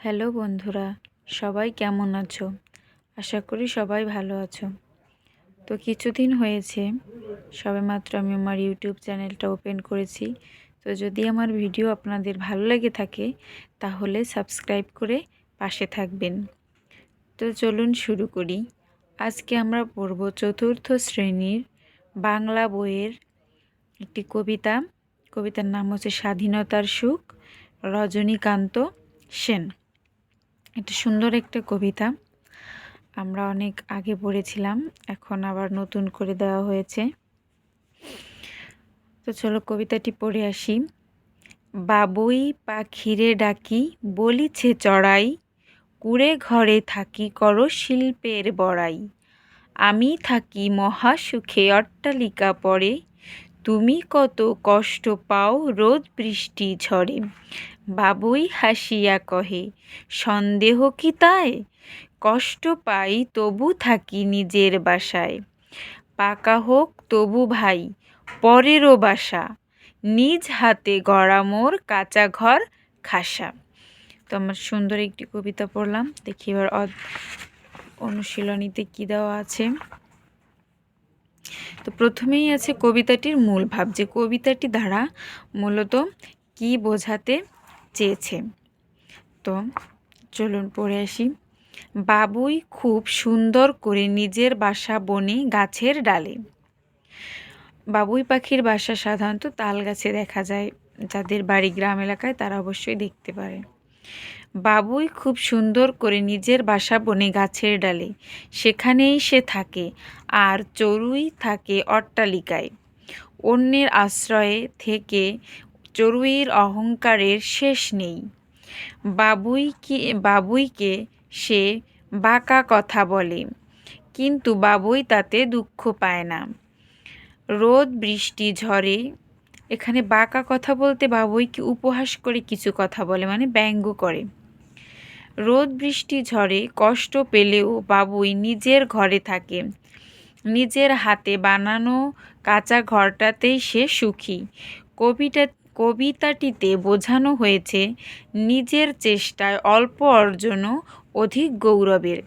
Hello বন্ধুরা, সবাই কেমন আছো? আশা করি সবাই ভালো আছো। তো কিছুদিন হয়েছে, সবেমাত্র আমি আমার ইউটিউব চ্যানেলটা ওপেন করেছি। তো যদি আমার ভিডিও আপনাদের ভালো লেগে থাকে, তাহলে সাবস্ক্রাইব করে পাশে থাকবেন। তো চলুন শুরু করি। আজকে আমরা পড়ব চতুর্থ শ্রেণির বাংলা বইয়ের একটি কবিতা। কবিতার নাম হচ্ছে স্বাধীনতার সুখ, রজনীকান্ত সেন। এটা সুন্দর একটা কবিতা। আমরা অনেক আগে পড়েছিলাম, এখন আবার নতুন করে দেওয়া হয়েছে। তো চলো কবিতাটি পড়ে আসি। বাবুই পাখিরে ডাকি, বলিছে চড়াই, কুড়ে ঘরে থাকি করো শিল্পের বড়াই। আমি থাকি মহা সুখে অট্টালিকা পড়ে তুমি কত কষ্ট পাও রোদ বৃষ্টি ঝড়ে বাবুই হাসিয়া কহে, সন্দেহ কি তাই? কষ্ট পাই তবু থাকি নিজের বাসায়। পাকা হোক তবু ভাই, পরেরও বাসা। নিজ হাতে গড়া মোর কাঁচা ঘর খাসা। তো আমার সুন্দর একটি কবিতা পড়লাম। দেখি এবার অনুশীলনীতে কী দেওয়া আছে? তো প্রথমেই আছে কবিতাটির মূল ভাব। যে কবিতাটি দ্বারা মূলত কি বোঝাতে চেয়েছে। তো চলুন পড়ে আসি। বাবুই খুব সুন্দর করে নিজের বাসা বনে গাছের ডালে। বাবুই পাখির বাসা সাধারণত তাল গাছে দেখা যায়, যাদের বাড়ি গ্রাম এলাকায় তারা অবশ্যই দেখতে পারে। বাবুই খুব সুন্দর করে নিজের বাসা বনে গাছের ডালে, সেখানেই সে থাকে আর চড়ুই থাকে অট্টালিকায়। অন্যের আশ্রয়ে থেকে চড়ুইয়ের অহংকারের শেষ নেই। বাবুইকে বাবুইকে সে বাঁকা কথা বলে, কিন্তু বাবুই তাতে দুঃখ পায় না। রোদ বৃষ্টি ঝড়ে, এখানে বাঁকা কথা বলতে বাবুইকে উপহাস করে কিছু কথা বলে মানে ব্যঙ্গ করে। রোদ বৃষ্টি ঝড়ে, কষ্ট পেলেও বাবুই নিজের ঘরে থাকে। নিজের হাতে বানানো কাঁচা ঘরটাতেই সে সুখী। কবিটা কবিতাটিতে বোঝানো হয়েছে নিজের চেষ্টায় অল্প অর্জনও অধিক গৌরবের।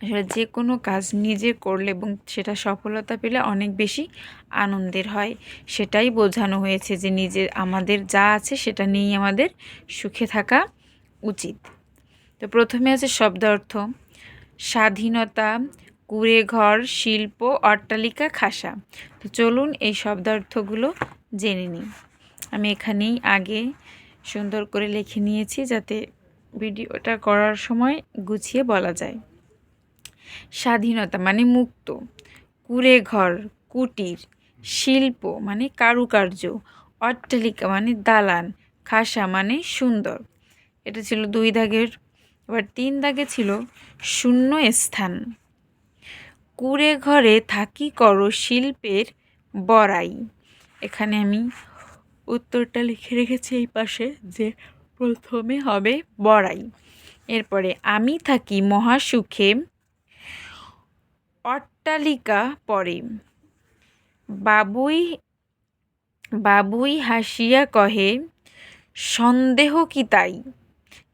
আসলে যে কোনো কাজ নিজে করলে এবং সেটা সফলতা পেলে অনেক বেশি আনন্দের হয়। সেটাই বোঝানো হয়েছে যে নিজের আমাদের যা আছে সেটা নিয়েই আমাদের সুখে থাকা উচিত। তো প্রথমে আছে শব্দার্থ স্বাধীনতা কুড়ে ঘর শিল্প, অট্টালিকা, খাসা। তো চলুন এই শব্দার্থগুলো জেনে নিই। আমি এখানেই আগে সুন্দর করে লিখে নিয়েছি যাতে ভিডিওটা করার সময় গুছিয়ে বলা যায়। স্বাধীনতা মানে মুক্ত কুড়ে ঘর কুটির, শিল্প মানে কারুকার্য, অট্টালিকা মানে দালান, খাসা মানে সুন্দর। এটা ছিল দুই দাগের, এবার তিন দাগে ছিল শূন্য স্থান। কুড়ে ঘরে থাকি করো শিল্পের বড়াই। এখানে আমি উত্তরটা লিখে রেখেছি এই পাশে যে প্রথমে হবে বড়াই। এরপরে আমি থাকি মহাসুখে, অট্টালিকা পরে। বাবুই বাবুই হাসিয়া কহে, সন্দেহ কি তাই?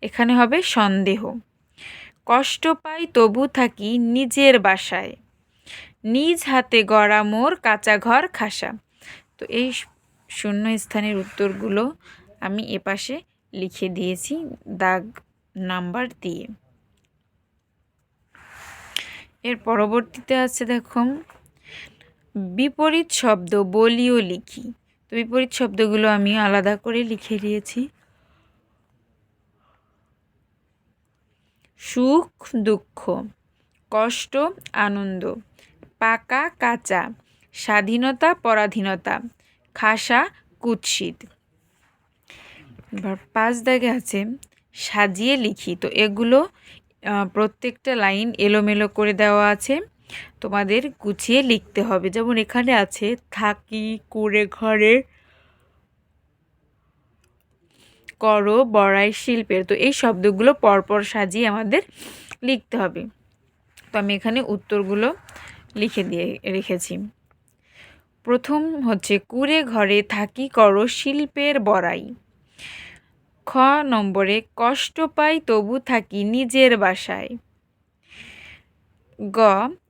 এখানে হবে সন্দেহ। কষ্ট পাই তবু থাকি নিজের বাসায়। নিজ হাতে গড়া মোর কাঁচা ঘর খাসা। তো এই শূন্য স্থানের উত্তরগুলো আমি এপাশে লিখে দিয়েছি, দাগ নাম্বার দিয়ে। এর পরবর্তীতে আছে দেখো বিপরীত শব্দ বলিও লিখি। তো বিপরীত শব্দগুলো আমি আলাদা করে লিখে দিয়েছি। সুখ, দুঃখ, কষ্ট, আনন্দ, পাকা, কাঁচা, স্বাধীনতা, পরাধীনতা খাসা কুৎসিত। এবার পাঁচ দাগে আছে, সাজিয়ে লিখি। তো এগুলো প্রত্যেকটা লাইন এলোমেলো করে দেওয়া আছে। তোমাদের গুছিয়ে লিখতে হবে। যেমন এখানে আছে, থাকি করে ঘরে করো বড়াই শিল্পের। তো এই শব্দগুলো পরপর সাজিয়ে আমাদের লিখতে হবে। তো আমি এখানে উত্তরগুলো লিখে দিয়ে রেখেছি। প্রথম হচ্ছে কুড়ে ঘরে থাকি কর শিল্পের বড়াই। খ নম্বরে, কষ্ট পাই তবু থাকি নিজের বাসায়। গ,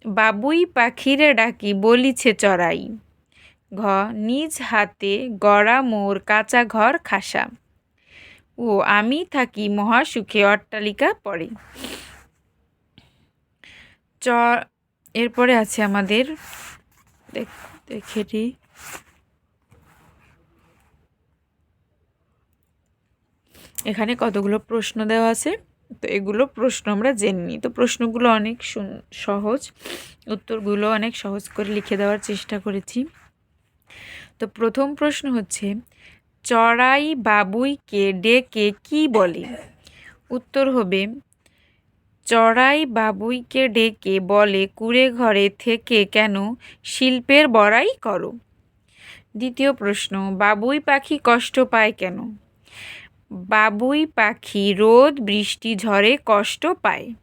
বাবুই পাখিরে ডাকি বলিছে চড়াই। ঘ, নিজ হাতে গড়া মোর কাঁচা ঘর খাসা। ও, আমি থাকি মহাসুখে অট্টালিকা পড়ে চ, এরপরে আছে আমাদের, দেখ- দেখে। এখানে কতগুলো প্রশ্ন দেওয়া আছে? তো এগুলো প্রশ্ন আমরা জেনে নিই। তো প্রশ্নগুলো অনেক সহজ। উত্তরগুলো অনেক সহজ করে লিখে দেওয়ার চেষ্টা করেছি। তো প্রথম প্রশ্ন হচ্ছে, চড়াই বাবুইকে ডেকে কি বলে? উত্তর হবে চড়াই বাবুইকে ডেকে বলে, কুড়ে ঘরে থেকে কেন শিল্পের বড়াই করো? দ্বিতীয় প্রশ্ন, বাবুই পাখি কষ্ট পায় কেন? বাবুই পাখি রোদ বৃষ্টি ঝড়ে কষ্ট পায়।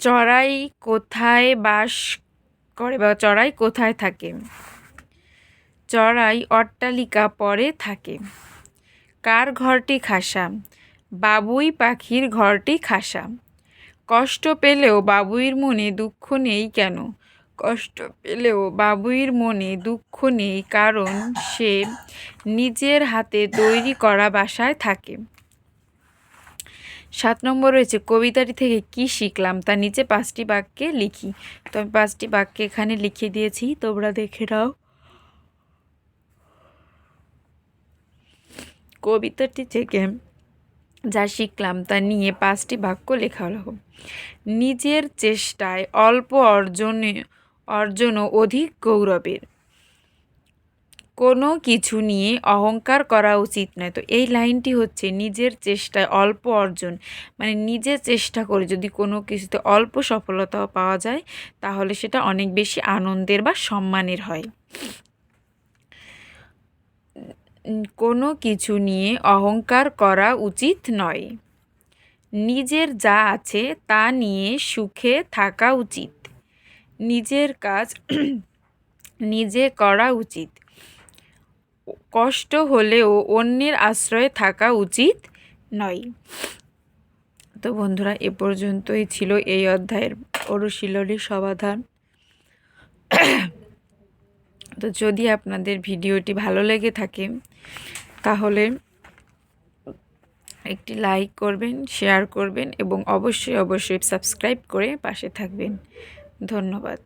চড়াই কোথায় বাস করে বা চড়াই কোথায় থাকে? চড়াই অট্টালিকা পরে থাকে। কার ঘরটি খাসা? বাবুই পাখির ঘরটি খাসা। কষ্ট পেলেও বাবুইর মনে দুঃখ নেই কেন? কষ্ট পেলেও বাবুইর মনে দুঃখ নেই কারণ সে নিজের হাতে তৈরি করা বাসায় থাকে। সাত নম্বর রয়েছে, কবিতাটি থেকে কি শিখলাম? তা নিচে পাঁচটি বাক্যে লিখি। তো আমি পাঁচটি বাক্যে এখানে লিখে দিয়েছি, তোমরা দেখে নাও। কবিতাটি থেকে যা শিখলাম, তা নিয়ে পাঁচটি বাক্য লেখা হলো। নিজের চেষ্টায় অল্প অর্জনে অর্জনও অধিক গৌরবের। কোনো কিছু নিয়ে অহংকার করা উচিত নয়। তো এই লাইনটি হচ্ছে নিজের চেষ্টায় অল্প অর্জন। মানে নিজে চেষ্টা করে যদি কোনো কিছুতে অল্প সফলতাও পাওয়া যায়, তাহলে সেটা অনেক বেশি আনন্দের বা সম্মানের হয়। কোনো কিছু নিয়ে অহংকার করা উচিত নয়। নিজের যা আছে তা নিয়ে সুখে থাকা উচিত। নিজের কাজ নিজে করা উচিত। কষ্ট হলেও অন্যের আশ্রয়ে থাকা উচিত নয়। তো বন্ধুরা, এ পর্যন্তই ছিল এই অধ্যায়ের অনুশীলনী সমাধান। তো যদি আপনাদের ভিডিওটি ভালো লেগে থাকে, তাহলে একটি লাইক করবেন, শেয়ার করবেন এবং অবশ্যই অবশ্যই সাবস্ক্রাইব করে পাশে থাকবেন। ধন্যবাদ।